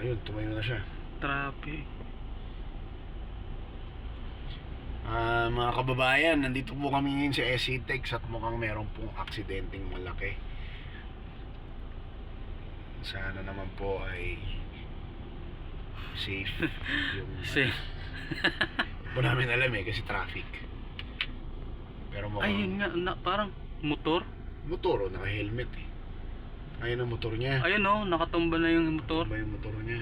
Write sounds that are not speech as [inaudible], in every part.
Ayun, tumayo na siya. Traffic. Ah, mga kababayan, nandito po kami ngayon sa SC Tex at mukhang meron pong aksidenteng malaki. Sana naman po ay safe [laughs] yung Safe. Hindi po namin alam eh kasi traffic. Pero mukhang Ayun nga, na, parang motor. motor o naka-helmet eh. Ayun ang motor niya. Ayun oh, nakatumba na yung motor. Ano ba yung motor niya?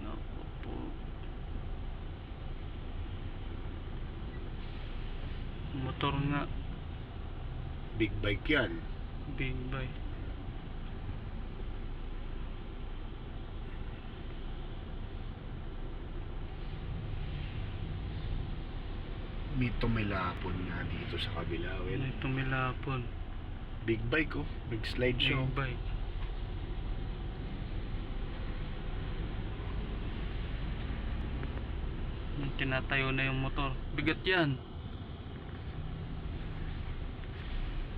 Naku po. Motor nga, Big bike yan. big bike. May tumalapon nga dito sa kabila. Well, May tumilapon. big bike oh. Big slide siya. Big bike. Yung tinatayo na yung motor. Bigat yan.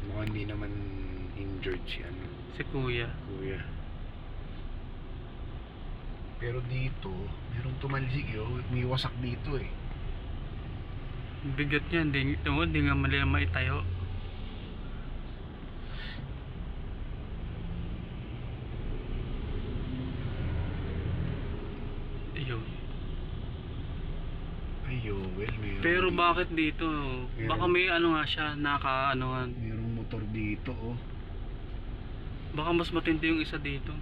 Mukhang hindi naman injured si ano, Si kuya. kuya. Pero dito, merong tumalsik yo. May wasak dito eh. Bigat yan. Di, di, di nga mali maitayo. Ayun. Well, meron Pero bakit dito? Baka Meron. may ano nga siya, naka ano nga. Merong motor dito oh. Baka mas matindi yung isa dito.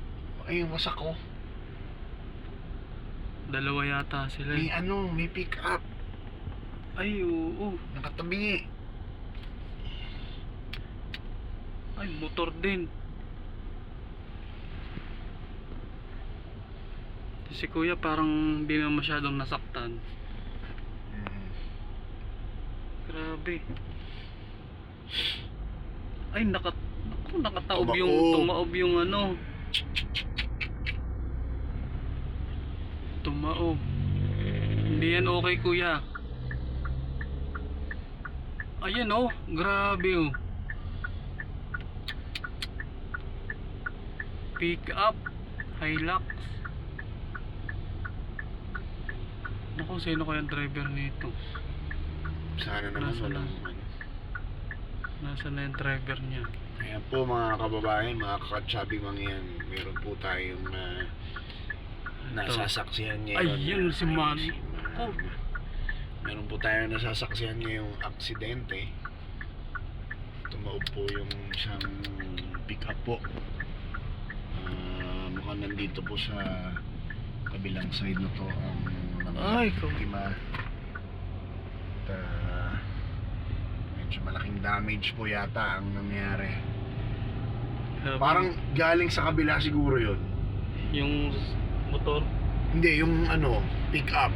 Ay, wasak oh. Dalawa yata sila. May ano, may pick up. Ay, oo. Nakatabi. Ay, motor din. Si kuya parang hindi na masyadong nasaktan. Mm. Grabe. Ay, naka, ako, nakataob yung, tumaob yung ano. Tumaob. Hindi yan okay, kuya. Ayan oh, grabe oh. Pick up, Hilux. Naku, sino kaya ang driver nito? Sana naman Nasa walang lang? ano. Nasaan na yung driver niya? Ayan po mga kababayan, mga kakatsabi mga yan. Meron po tayong uh, nasasaksihan ngayon. Ayun, si Man. si Oh. Meron po tayong nasasaksihan ngayong aksidente. Tumaob po yung isang pick up po. Ah, mukhang nandito po sa kabilang side na to ang mga Ay, biktima. At ah, medyo malaking damage po yata ang nangyari. Parang galing sa kabila siguro yon. yung motor. Hindi, yung ano, pick up.